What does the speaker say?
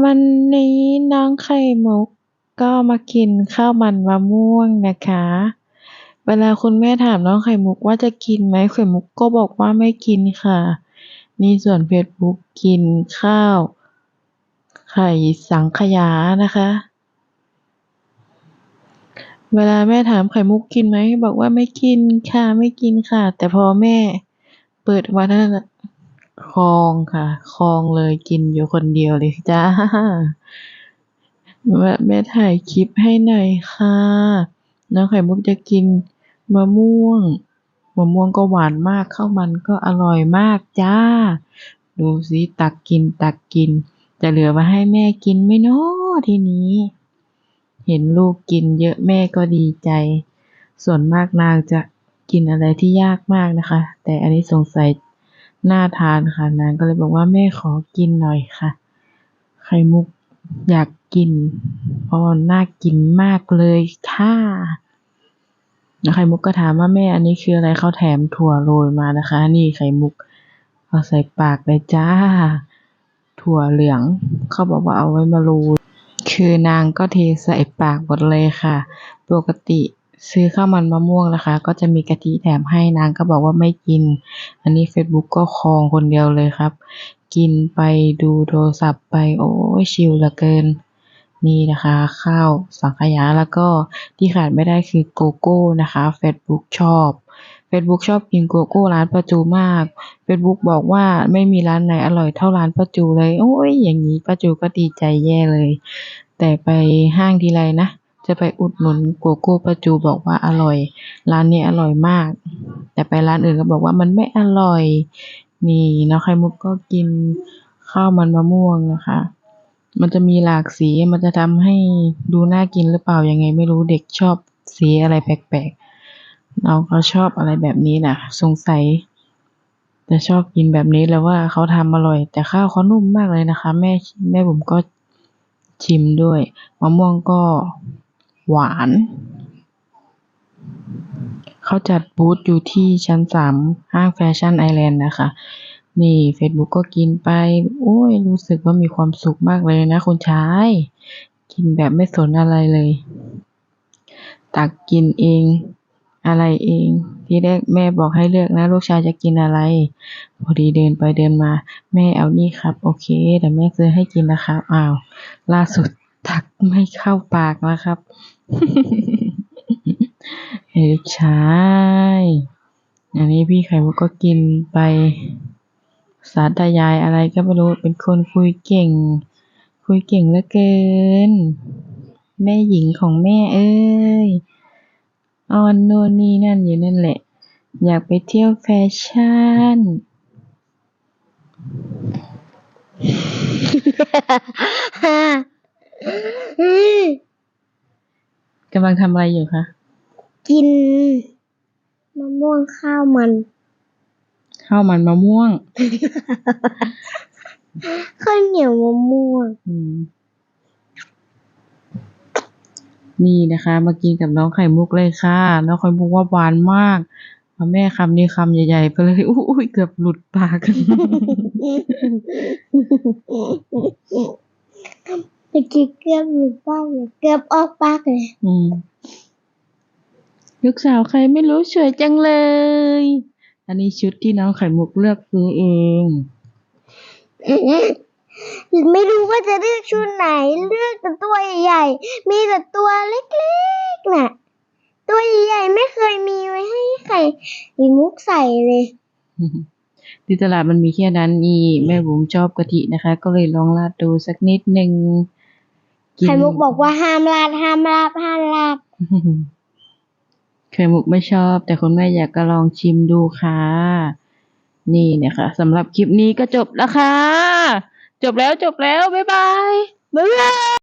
วันนี้น้องไข่มุกก็มากินข้าวมันมะม่วงนะคะ เวลาคุณแม่ถามน้องไข่มุกว่าจะกินไหมไข่มุกก็บอกว่าไม่กินค่ะ นี่ส่วนเฟซบุ๊กกินข้าว ไข่สังขยานะคะ เวลาแม่ถามไข่มุกกินไหมบอกว่าไม่กินค่ะไม่กินค่ะ แต่พอแม่เปิดมาเท่านั้นน่ะ คลองค่ะ คลองเลยกินอยู่คนเดียวเลยจ้าแม่แม่ถ่ายคลิปให้หน่อยค่ะน้องไข่มุกจะกินมะม่วงมะม่วงก็หวานมากข้าวมันก็อร่อยมากจ้า ดูสิตักกินตักกิน จะเหลือไว้ให้แม่กินไหมเนาะทีนี้ เห็นลูกกินเยอะแม่ก็ดีใจ ส่วนมากนางจะกินอะไรที่ยากมากนะคะ แต่อันนี้สงสัย น่าทานค่ะ นางก็เลยบอกว่าแม่ขอกินหน่อยค่ะ ไข่มุกอยากกิน เพราะมันน่ากินมากเลยค่ะแล้วไข่มุกก็ถามว่าแม่อันนี้คืออะไรเขาแถมถั่วโรยมานะคะ นี่ไข่มุกเอาใส่ปากเลยจ้า ถั่วเหลืองเขาบอกว่าเอาไว้มาโรยคือนางก็เทใส่ปากหมดเลยค่ะ ปกติ ซื้อข้าวมันมะม่วงนะคะ ก็จะมีกะทิแถมให้นางก็บอกว่าไม่กิน อันนี้เฟซบุ๊กก็ครองคนเดียวเลยครับ กินไปดูโทรศัพท์ไปโอ้ยชิลเหลือเกิน นี่นะคะ ข้าวสังขยาแล้วก็ที่ขาดไม่ได้คือโกโก้นะคะเฟซบุ๊กชอบเฟซบุ๊กชอบกินโกโก้ร้านป้าจูมากเฟซบุ๊กบอกว่าไม่มีร้านไหนอร่อยเท่าร้านป้าจูเลย โอ้ยอย่างนี้ป้าจูก็ดีใจแย่เลย แต่ไปห้างทีไรนะ จะไปอุดหนุนโกโก้ป้าจูบอกว่าอร่อย ร้านนี้อร่อยมาก แต่ไปร้านอื่นก็บอกว่ามันไม่อร่อย นี่น้องไข่มุกก็กินข้าวมันมะม่วงนะคะ มันจะมีหลากสีมันจะทำให้ดูน่ากินหรือเปล่ายังไงไม่รู้เด็กชอบสีอะไรแปลกๆน้องเขาชอบอะไรแบบนี้น่ะสงสัยจะชอบกินแบบนี้แล้วว่าเขาทำอร่อย แต่ข้าวเขานุ่มมากเลยนะคะ แม่แม่บุ๋มก็ชิมด้วยมะม่วงก็ หวาน เขาจัดบูธอยู่ที่ชั้นสามห้างแฟชั่นไอแลนด์นะคะ นี่เฟซบุ๊กก็กินไป โอ้ย รู้สึกว่ามีความสุขมากเลยนะคุณชาย กินแบบไม่สนอะไรเลย ตักกินเองอะไรเองที่แรกแม่บอกให้เลือกนะลูกชายจะกินอะไร พอดีเดินไปเดินมา แม่เอานี่ครับ โอเคเดี๋ยวแม่ซื้อให้กินนะครับอ้าว ล่าสุด ตักไม่เข้าปากนะครับเฮ้ยลูกชายอันนี้พี่ไข่มุกก็กินไป สาธยายอะไรก็ไม่รู้ เป็นคนคุยเก่ง คุยเก่งเหลือเกิน แม่หญิงของแม่เอ้ยออนโนนี่นั่นอยู่นั่นแหละ อยากไปเที่ยวแฟชั่น กำลังทำอะไรอยู่คะ กินมะม่วงข้าวมัน ข้าวมันมะม่วง ข้าวเหนียวมะม่วงอืมนี่นะคะ มากินกับน้องไข่มุกเลยค่ะ น้องไข่มุกว่าหวานมากเอาแม่คำนี้คำใหญ่ๆไปเลย อุ้ยเกือบหลุดปาก เมื่อกี้เกือบหลุดปากเลยเกือบออกปากเลยอืมลูกสาวใครไม่รู้สวยจังเลย อันนี้ชุดที่น้องไข่มุกเลือกซื้อเอง ไม่รู้ว่าจะเลือกชุดไหน เลือกแต่ตัวใหญ่ๆมีแต่ตัวเล็กๆน่ะ ตัวใหญ่ๆไม่เคยมีไว้ให้ไข่ไข่มุกใส่เลยที่ตลาดมันมีแค่นั้นนี่แม่บุ๋มชอบกะทินะคะ ก็เลยลองราดดูสักนิดหนึ่ง นไข่มุกบอกว่าห้ามลาดห้ามลาดห้ามลาดไข่มุกไม่ชอบ แต่คุณแม่อยากก็ลองชิมดูค่ะ นี่เนี่ยค่ะสำหรับคลิปนี้ก็จบแล้วค่ะ จบแล้วจบแล้ว บ๊ายบาย บ๊ายบาย